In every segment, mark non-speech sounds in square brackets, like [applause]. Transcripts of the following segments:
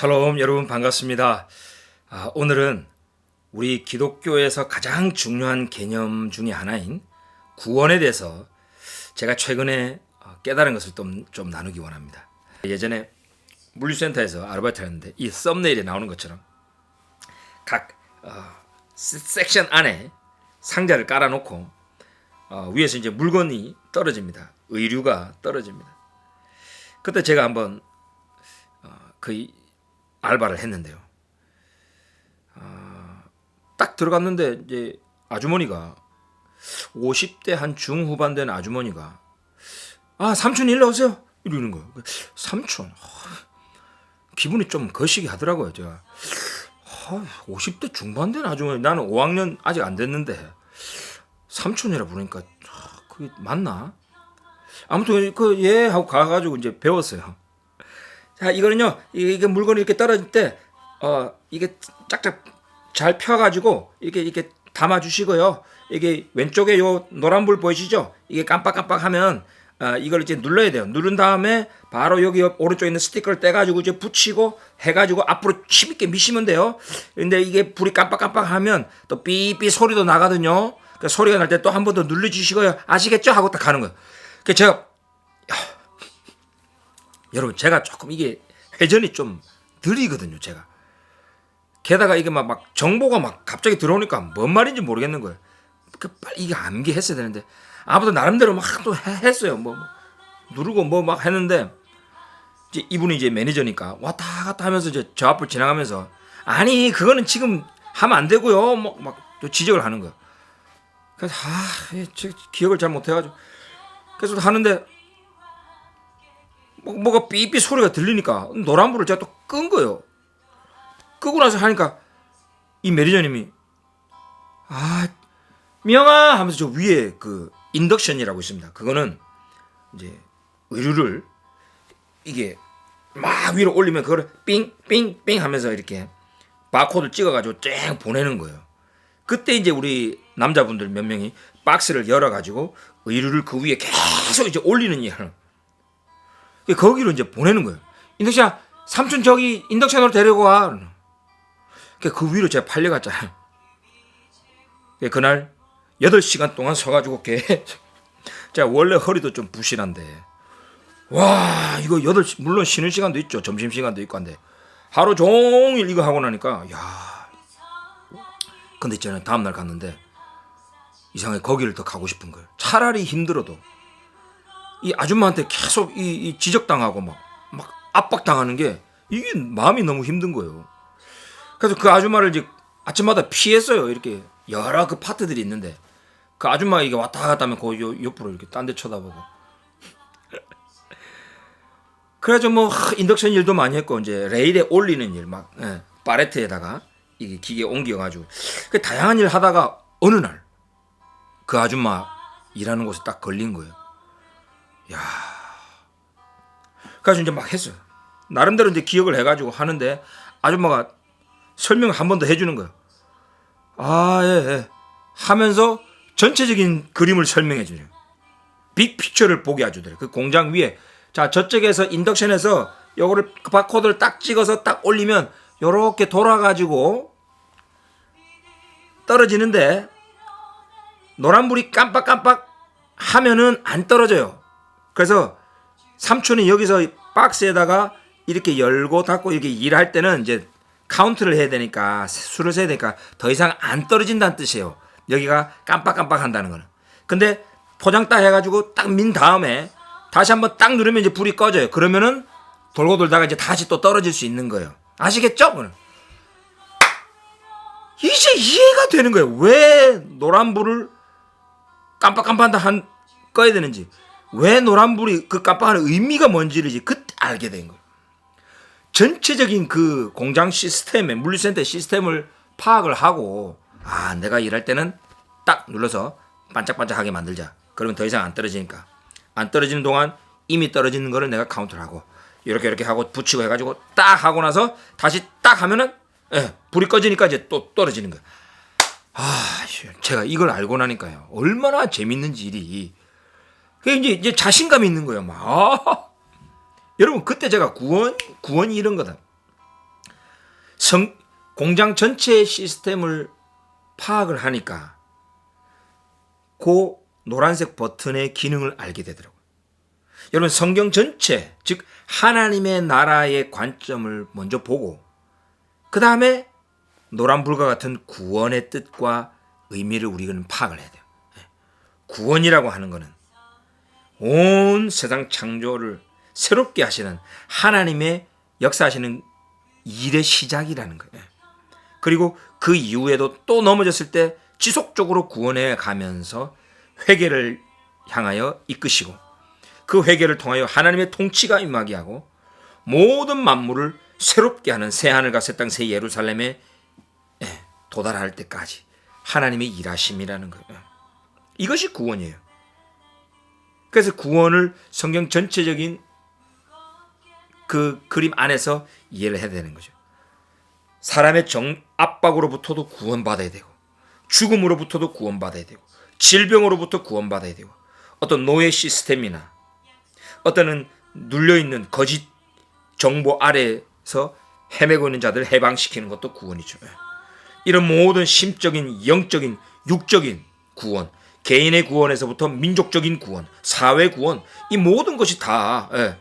샬롬 여러분 반갑습니다. 아, 오늘은 우리 기독교에서 가장 중요한 개념 중의 하나인 구원에 대해서 제가 최근에 어, 깨달은 것을 좀, 좀 나누기 원합니다. 예전에 물류센터에서 아르바이트를 했는데 이 썸네일에 나오는 것처럼 각 어, 세- 섹션 안에 상자를 깔아놓고 어, 위에서 이제 물건이 떨어집니다. 의류가 떨어집니다. 그때 제가 한번 어, 그 이- 알바를 했는데요. 아, 딱 들어갔는데 이제 아주머니가 50대 한 중후반 된 아주머니가 아 삼촌 일로 오세요 이러는 거예요. 삼촌 아, 기분이 좀 거시기 하더라고요. 제가 아, 50대 중반 된 아주머니 나는 5학년 아직 안 됐는데 삼촌이라 부르니까 아, 그게 맞나? 아무튼 그 예 하고 가가지고 이제 배웠어요. 자 이거는요 이- 이게 물건이 이렇게 떨어질 때 어 이게 짝짝 잘 펴가지고 이렇게 이렇게 담아 주시고요. 이게 왼쪽에 요 노란불 보이시죠? 이게 깜빡깜빡 하면 어, 이걸 이제 눌러야 돼요. 누른 다음에 바로 여기 옆 오른쪽에 있는 스티커를 떼가지고 이제 붙이고 해가지고 앞으로 힘있게 미시면 돼요. 근데 이게 불이 깜빡깜빡 하면 또 삐삐 소리도 나거든요. 그 소리가 날 때 또 한 번 더 눌러주시고요. 아시겠죠? 하고 딱 가는 거예요. 그 제가 여러분 제가 조금 이게 회전이 좀 느리거든요 제가. 게다가 이게 막, 막 정보가 막 갑자기 들어오니까 뭔 말인지 모르겠는 거예요. 그 빨리 이게 암기했어야 되는데. 아무튼 나름대로 막 또 했어요. 뭐, 뭐 누르고 뭐 막 했는데 이제 이분이 이제 매니저니까 왔다 갔다 하면서 이제 저 앞을 지나가면서 아니 그거는 지금 하면 안 되고요. 뭐막또 지적을 하는 거예요. 그래서 아 예, 기억을 잘 못해가지고. 그래서 하는데 뭐, 뭐가 삐삐 소리가 들리니까 노란불을 제가 또 끈 거예요. 끄고 나서 하니까 이 매니저님이 아 미영아 하면서 저 위에 그 인덕션이라고 있습니다. 그거는 이제 의류를 이게 막 위로 올리면 그거를 삥삥삥 하면서 이렇게 바코드 찍어가지고 쫙 보내는 거예요. 그때 이제 우리 남자분들 몇 명이 박스를 열어가지고 의류를 그 위에 계속 이제 올리는 일을 그 거기로 이제 보내는 거예요. 인덕션 삼촌 저기 인덕션으로 데리고 와. 그 위로 제가 팔려갔잖아요. 그 그날 8시간 동안 서가지고 개 제가 [laughs] 원래 허리도 좀 부실한데 와 이거 8시 물론 쉬는 시간도 있죠. 점심시간도 있고 한데 하루 종일 이거 하고 나니까 야 근데 있잖아요. 다음날 갔는데 이상하게 거기를 더 가고 싶은 거예요. 차라리 힘들어도 이 아줌마한테 계속 이, 이 지적당하고 막, 막 압박당하는 게 이게 마음이 너무 힘든 거예요. 그래서 그 아줌마를 이제 아침마다 피했어요. 이렇게 여러 그 파트들이 있는데 그 아줌마가 이게 왔다 갔다 하면 그 요- 옆으로 이렇게 딴 데 쳐다보고. 그래가지고 뭐 하, 인덕션 일도 많이 했고 이제 레일에 올리는 일막 예, 파레트에다가 이게 기계 옮겨가지고 그 다양한 일 하다가 어느 날 그 아줌마 일하는 곳에 딱 걸린 거예요. 야. 그래서 이제 막 했어요. 나름대로 이제 기억을 해가지고 하는데 아줌마가 설명을 한 번 더 해주는 거예요. 아, 예, 예. 하면서 전체적인 그림을 설명해 주네요. 빅 피처를 보게 해주더래요. 그 공장 위에. 자, 저쪽에서 인덕션에서 요거를 그 바코드를 딱 찍어서 딱 올리면 요렇게 돌아가지고 떨어지는데 노란불이 깜빡깜빡 하면은 안 떨어져요. 그래서 삼촌이 여기서 박스에다가 이렇게 열고 닫고 이렇게 일할 때는 이제 카운트를 해야 되니까 수를 세야 되니까 더 이상 안 떨어진다는 뜻이에요. 여기가 깜빡깜빡 한다는 거는. 근데 포장 딱 해가지고 딱 민 다음에 다시 한번 딱 누르면 이제 불이 꺼져요. 그러면은 돌고 돌다가 이제 다시 또 떨어질 수 있는 거예요. 아시겠죠? 그는 이제 이해가 되는 거예요. 왜 노란불을 깜빡깜빡한다 한 꺼야 되는지 왜 노란불이 그 깜빡하는 의미가 뭔지를 이제 그때 알게 된 거예요. 전체적인 그 공장 시스템의 물류센터 시스템을 파악을 하고 아 내가 일할 때는 딱 눌러서 반짝반짝하게 만들자. 그러면 더 이상 안 떨어지니까 안 떨어지는 동안 이미 떨어지는 거를 내가 카운트를 하고 이렇게 이렇게 하고 붙이고 해가지고 딱 하고 나서 다시 딱 하면은 예, 불이 꺼지니까 이제 또 떨어지는 거야. 아, 씨, 제가 이걸 알고 나니까요. 얼마나 재밌는지 일이. 그게 이제, 이제 자신감이 있는 거예요. 막. 아, [laughs] 여러분, 그때 제가 구원, 구원이 이런 거다. 성 공장 전체의 시스템을 파악을 하니까 그 노란색 버튼의 기능을 알게 되더라고요. 여러분 성경 전체 즉 하나님의 나라의 관점을 먼저 보고 그 다음에 노란 불과 같은 구원의 뜻과 의미를 우리는 파악을 해야 돼요. 예. 구원이라고 하는 것은 온 세상 창조를 새롭게 하시는 하나님의 역사하시는 일의 시작이라는 거예요. 그리고 그 이후에도 또 넘어졌을 때 지속적으로 구원해 가면서 회개를 향하여 이끄시고 그 회개를 통하여 하나님의 통치가 임하게 하고 모든 만물을 새롭게 하는 새 하늘과 새 땅 새 예루살렘에 예, 도달할 때까지 하나님의 일하심이라는 거예요. 이것이 구원이에요. 그래서 구원을 성경 전체적인 그 그림 안에서 이해를 해야 되는 거죠. 사람의 정 압박으로부터도 구원받아야 되고 죽음으로부터도 구원받아야 되고 질병으로부터 구원받아야 되고 어떤 노예 시스템이나 어떤 눌려 있는 거짓 정보 아래에서 헤매고 있는 자들을 해방시키는 것도 구원이죠. 이런 모든 심적인 영적인 육적인 구원 개인의 구원에서부터 민족적인 구원 사회 구원 이 모든 것이 다 예,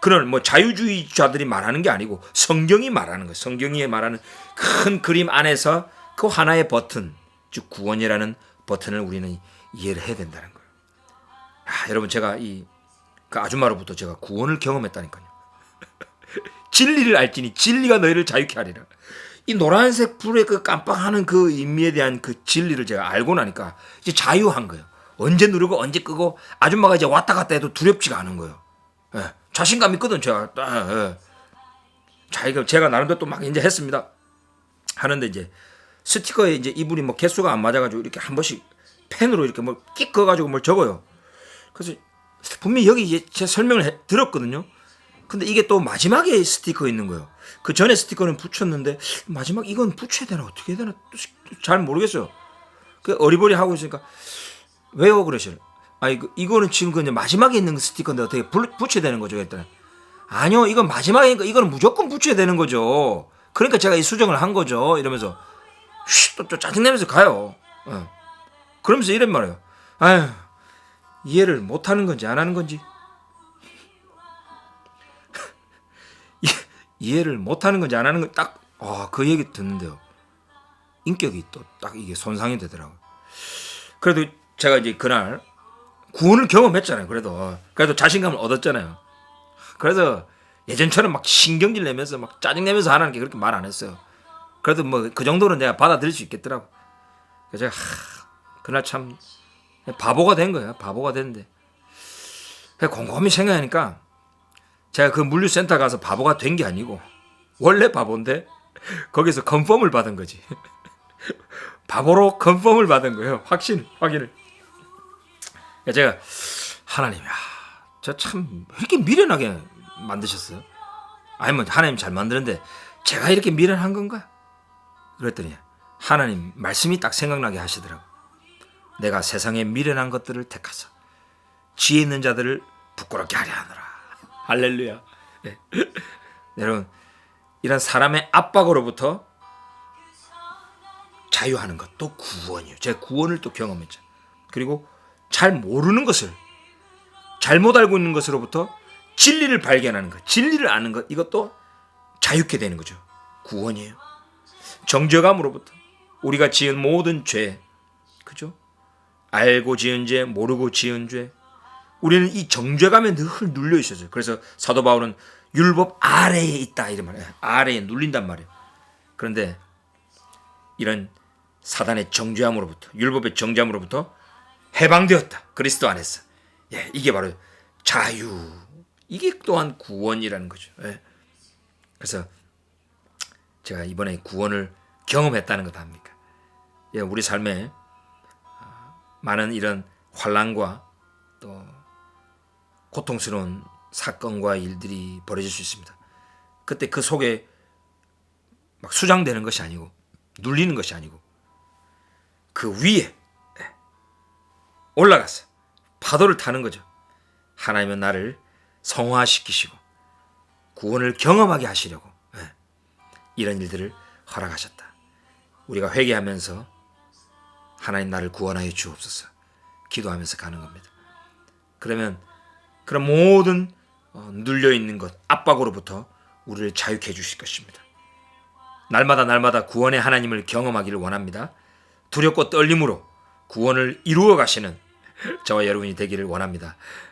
그런 뭐 자유주의자들이 말하는 게 아니고 성경이 말하는 거예요. 성경이 말하는 큰 그림 안에서 그 하나의 버튼, 즉 구원이라는 버튼을 우리는 이해를 해야 된다는 거예요. 아, 여러분 제가 이 그 아줌마로부터 제가 구원을 경험했다니까요. [laughs] 진리를 알지니 진리가 너희를 자유케 하리라. 이 노란색 불의 그 깜빡하는 그 의미에 대한 그 진리를 제가 알고 나니까 이제 자유한 거예요. 언제 누르고 언제 끄고 아줌마가 이제 왔다 갔다 해도 두렵지가 않은 거예요. 예. 자신감 있거든 제가. 딱, 예. 자기가 제가 나름대로 또 막 이제 했습니다. 하는데 이제 스티커에 이제 이분이 뭐 개수가 안 맞아가지고 이렇게 한 번씩 펜으로 이렇게 뭐끽 그어가지고 뭘 적어요. 그래서 분명히 여기 이제 제 설명을 해, 들었거든요. 근데 이게 또 마지막에 스티커 있는 거예요. 그 전에 스티커는 붙였는데 마지막 이건 붙여야 되나 어떻게 해야 되나 잘 모르겠어요. 그 어리버리 하고 있으니까 왜요 그러시요 아 이거 이거는 지금 그 마지막에 있는 스티커인데 어떻게 불, 붙여야 되는 거죠? 했더니 아니요 이건 마지막이니까 이거는 무조건 붙여야 되는 거죠. 그러니까 제가 이 수정을 한 거죠. 이러면서 또, 또 짜증내면서 가요. 어. 그러면서 이런 말이에요. 아휴 이해를 못 하는 건지 안 하는 건지 이해를 못 하는 건지 안 하는 건딱 아, 그 얘기 듣는데요. 인격이 또 딱 이게 손상이 되더라고요. 그래도 제가 이제 그날 구원을 경험했잖아요. 그래도 그래도 자신감을 얻었잖아요. 그래서 예전처럼 막 신경질 내면서 막 짜증 내면서 하는 게 그렇게 말 안 했어요. 그래도 뭐 그 정도는 내가 받아들일 수 있겠더라고. 그래서 제가 하, 그날 참 바보가 된 거예요. 바보가 됐는데 곰곰이 생각하니까 제가 그 물류센터 가서 바보가 된 게 아니고 원래 바보인데 거기서 컨펌을 받은 거지. [laughs] 바보로 컨펌을 받은 거예요. 확신, 확인을. 그러니까 제가 하나님, 야, 저 참 이렇게 미련하게 만드셨어요. 아니면 하나님 잘 만드는데 제가 이렇게 미련한 건가? 그랬더니 하나님 말씀이 딱 생각나게 하시더라고. 내가 세상에 미련한 것들을 택하사 지혜 있는 자들을 부끄럽게 하려 하노라. 할렐루야. [laughs] 네. 여러분, 이런 사람의 압박으로부터 자유하는 것도 구원이에요. 제가 구원을 또 경험했죠. 그리고 잘 모르는 것을 잘못 알고 있는 것으로부터 진리를 발견하는 것, 진리를 아는 것 이것도 자유케 되는 거죠. 구원이에요. 정죄감으로부터 우리가 지은 모든 죄, 그죠? 알고 지은 죄, 모르고 지은 죄, 우리는 이 정죄감에 늘 눌려 있었어요. 그래서 사도 바울은 율법 아래에 있다 이런 말이에요. 아래에 눌린단 말이에요. 그런데 이런 사단의 정죄함으로부터 율법의 정죄함으로부터 해방되었다. 그리스도 안에서. 예, 이게 바로 자유. 이게 또한 구원이라는 거죠. 예. 그래서 제가 이번에 구원을 경험했다는 것 아닙니까? 예, 우리 삶에 많은 이런 환란과 또 고통스러운 사건과 일들이 벌어질 수 있습니다. 그때 그 속에 막 수장되는 것이 아니고 눌리는 것이 아니고 그 위에 올라가서 파도를 타는 거죠. 하나님은 나를 성화시키시고 구원을 경험하게 하시려고 이런 일들을 허락하셨다. 우리가 회개하면서 하나님 나를 구원하여 주옵소서 기도하면서 가는 겁니다. 그러면 그런 모든 어, 눌려 있는 것 압박으로부터 우리를 자유케 해 주실 것입니다. 날마다 날마다 구원의 하나님을 경험하기를 원합니다. 두렵고 떨림으로 구원을 이루어 가시는 저와 여러분이 되기를 원합니다.